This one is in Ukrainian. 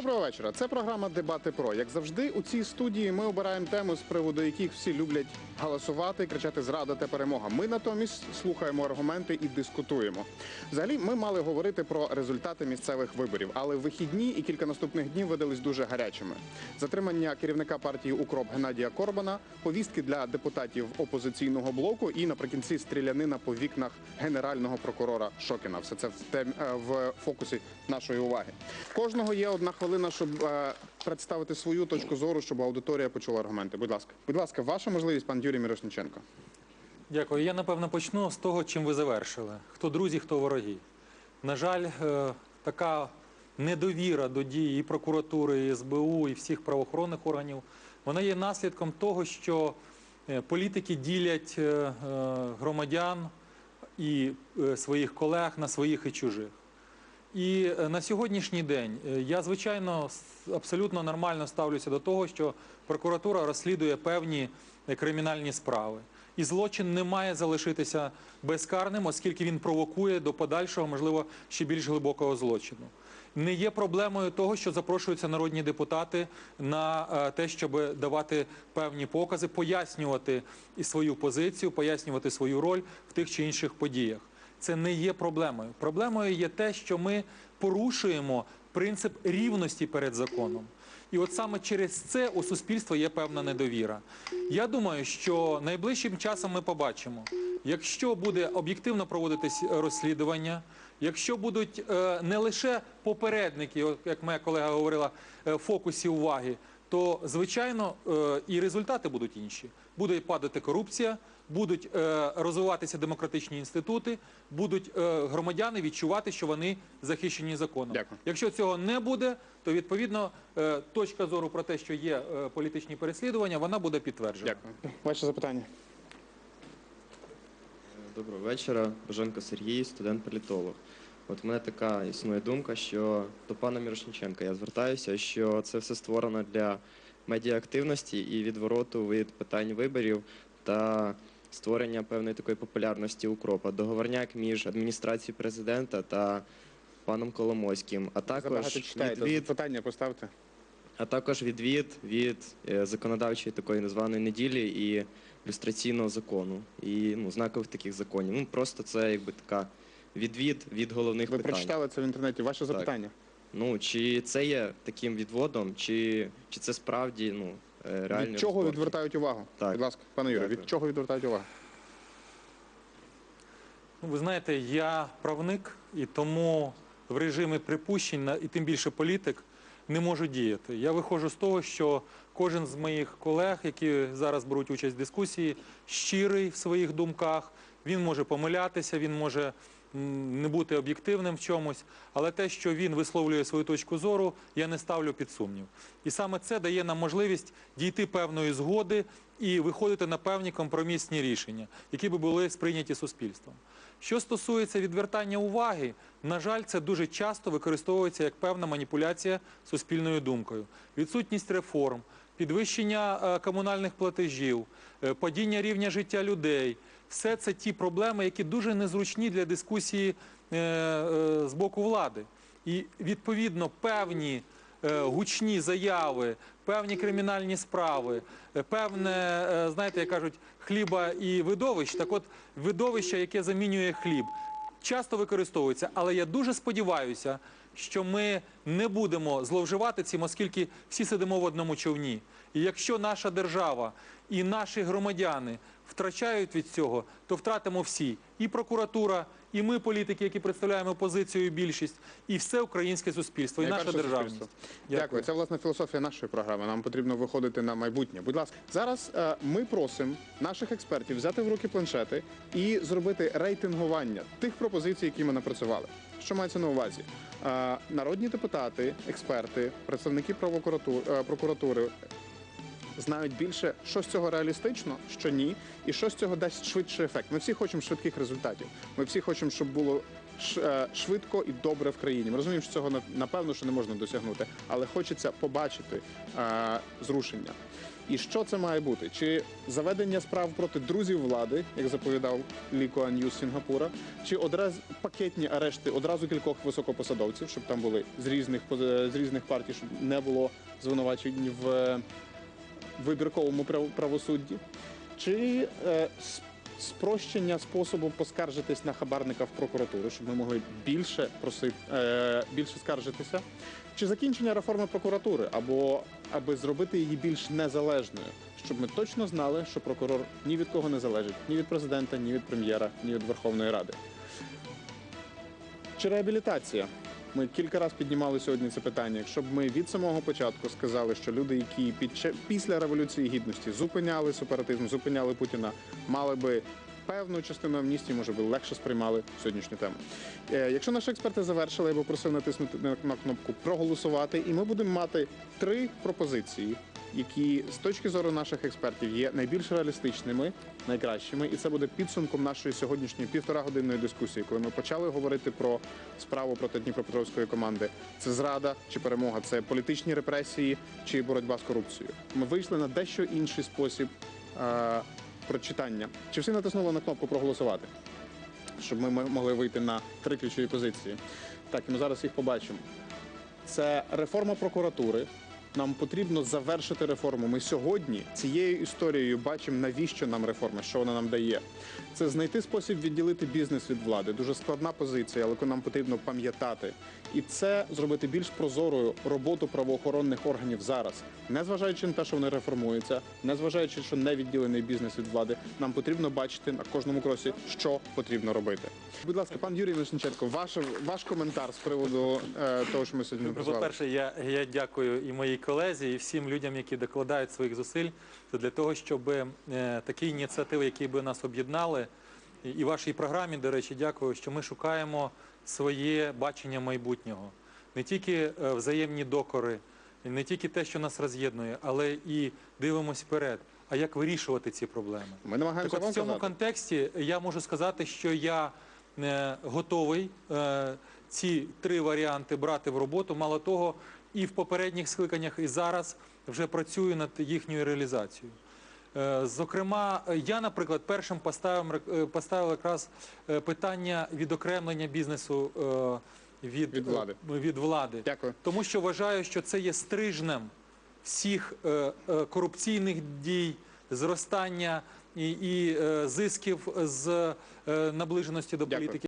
Доброго вечора. Це програма Дебати Про. Як завжди, у цій студії ми обираємо теми, з приводу яких всі люблять галасувати, кричати Зрада та перемога. Ми натомість слухаємо аргументи і дискутуємо. Взагалі, ми мали говорити про результати місцевих виборів, але вихідні і кілька наступних днів видались дуже гарячими. Затримання керівника партії Укроп Геннадія Корбана, повістки для депутатів опозиційного блоку і наприкінці стрілянина по вікнах генерального прокурора Шокіна. Все це в тем е, в фокусі нашої уваги. Кожного є одна хвилина, щоб е, представити свою точку зору, щоб аудиторія почула аргументи. Будь ласка, будь ласка, ваша можливість, пан Юрій Мірошниченко. Дякую. Я напевно почну з того, чим ви завершили. Хто друзі, хто вороги. На жаль, е, така недовіра до дій і прокуратури, і СБУ, і всіх правоохоронних органів, вона є наслідком того, що е, політики ділять е, е, громадян і е, своїх колег на своїх і чужих. І е, на сьогоднішній день е, я звичайно абсолютно нормально ставлюся до того, що прокуратура розслідує певні е, кримінальні справи. І злочин не має залишитися безкарним, оскільки він провокує до подальшого, можливо, ще більш глибокого злочину. Не є проблемою того, що запрошуються народні депутати на те, щоб давати певні покази, пояснювати свою позицію, пояснювати свою роль в тих чи інших подіях це не є проблемою. Проблемою є те, що ми порушуємо принцип рівності перед законом. І от саме через це у суспільства є певна недовіра. Я думаю, що найближчим часом ми побачимо, якщо буде об'єктивно проводитись розслідування, якщо будуть е, не лише попередники, як моя колега говорила, е, фокусі уваги, то звичайно е, і результати будуть інші. Буде падати корупція, будуть е, розвиватися демократичні інститути, будуть е, громадяни відчувати, що вони захищені законом. Дякую. Якщо цього не буде, то відповідно точка зору про те, що є політичні переслідування, вона буде підтверджена. Дякую. Ваше запитання. Доброго вечора, Боженко Сергій, студент-політолог. От в мене така існує думка, що до пана Мірошниченка я звертаюся, що це все створено для медіаактивності і відвороту від питань виборів та створення певної такої популярності укропа. Договорняк між адміністрацією президента та паном Коломойським, а також відвід Питання поставте. а також відвід від е, законодавчої такої незваної неділі і люстраційного закону, і ну, знакових таких законів. Ну просто це якби така відвід від головних Ви питань. прочитали це в інтернеті. Ваше запитання. Ну чи це є таким відводом, чи, чи це справді ну е, реальний Від чого відвертають увагу? Так. Будь ласка, пане Юрію, від Дякую. чого відвертають увагу? Ну, ви знаєте, я правник, і тому в режимі припущень, на- і тим більше політик, не можу діяти. Я виходжу з того, що кожен з моїх колег, які зараз беруть участь в дискусії, щирий в своїх думках. Він може помилятися, він може не бути об'єктивним в чомусь, але те, що він висловлює свою точку зору, я не ставлю під сумнів. І саме це дає нам можливість дійти певної згоди і виходити на певні компромісні рішення, які би були сприйняті суспільством. Що стосується відвертання уваги, на жаль, це дуже часто використовується як певна маніпуляція суспільною думкою. Відсутність реформ, підвищення е, комунальних платежів, е, падіння рівня життя людей все це ті проблеми, які дуже незручні для дискусії е, е, з боку влади. І відповідно певні е, гучні заяви, певні кримінальні справи, певне, знаєте, як кажуть, хліба і видовищ. Так от видовище, яке замінює хліб, часто використовується. Але я дуже сподіваюся, що ми не будемо зловживати цим, оскільки всі сидимо в одному човні. І якщо наша держава і наші громадяни втрачають від цього, то втратимо всі. І прокуратура, і ми, політики, які представляємо опозицію і більшість, і все українське суспільство, і наша Найперше державність. суспільство. Дякую. Це власне філософія нашої програми. Нам потрібно виходити на майбутнє. Будь ласка, зараз е, ми просимо наших експертів взяти в руки планшети і зробити рейтингування тих пропозицій, які ми напрацювали. Що мається на увазі? Е, народні депутати, експерти, представники е, прокуратури знають більше, що з цього реалістично, що ні, і що з цього дасть швидший ефект. Ми всі хочемо швидких результатів. Ми всі хочемо, щоб було е, швидко і добре в країні. Ми розуміємо, що цього напевно що не можна досягнути, але хочеться побачити е, зрушення. І що це має бути? Чи заведення справ проти друзів влади, як заповідав Лі Куан з Сінгапура, чи одразу пакетні арешти одразу кількох високопосадовців, щоб там були з різних з різних партій, щоб не було звинувачень в е, вибірковому прав- правосудді, чи е, спрощення способу поскаржитись на хабарника в прокуратуру, щоб ми могли більше просити, е, більше скаржитися, чи закінчення реформи прокуратури, або аби зробити її більш незалежною, щоб ми точно знали, що прокурор ні від кого не залежить, ні від президента, ні від прем'єра, ні від Верховної Ради. Чи реабілітація? Ми кілька разів піднімали сьогодні це питання. Якщо б ми від самого початку сказали, що люди, які після революції гідності зупиняли сепаратизм, зупиняли Путіна, мали би певну частину амністії, може би легше сприймали сьогоднішню тему. Е, Якщо наші експерти завершили, я би просив натиснути на на кнопку проголосувати, і ми будемо мати три пропозиції, які з точки зору наших експертів є найбільш реалістичними, найкращими, і це буде підсумком нашої сьогоднішньої півторагодинної дискусії, коли ми почали говорити про справу проти Дніпропетровської команди. Це зрада чи перемога, це політичні репресії чи боротьба з корупцією. Ми вийшли на дещо інший спосіб е, прочитання. Чи всі натиснули на кнопку проголосувати? Щоб ми могли вийти на три ключові позиції. Так, і ми зараз їх побачимо. Це реформа прокуратури. Нам потрібно завершити реформу. Ми сьогодні цією історією бачимо, навіщо нам реформа, що вона нам дає. Це знайти спосіб відділити бізнес від влади. Дуже складна позиція, але яку нам потрібно пам'ятати. І це зробити більш прозорою роботу правоохоронних органів зараз, незважаючи на те, що вони реформуються, незважаючи, що не відділений бізнес від влади, нам потрібно бачити на кожному кросі, що потрібно робити. Будь ласка, пан Юрій Мишниченко, ваш, ваш коментар з приводу е, того, що ми сьогодні назвали. По-перше, я, я дякую і моїй колезі, і всім людям, які докладають своїх зусиль Це для того, щоб е, такі ініціативи, які би нас об'єднали, і, вашій програмі, до речі, дякую, що ми шукаємо своє бачення майбутнього. Не тільки е, взаємні докори, не тільки те, що нас роз'єднує, але і дивимось вперед. А як вирішувати ці проблеми? Ми намагаємося Так от в цьому казати. контексті я можу сказати, що я е, готовий ці три варіанти брати в роботу. Мало того, і в попередніх скликаннях, і зараз вже працюю над їхньою реалізацією. Е, Зокрема, я, наприклад, першим поставив, е, поставив якраз е, питання відокремлення бізнесу від, Від влади. від влади. Дякую. Тому що вважаю, що це є стрижнем всіх корупційних дій, зростання і, і зисків з наближеності до Дякую. політики.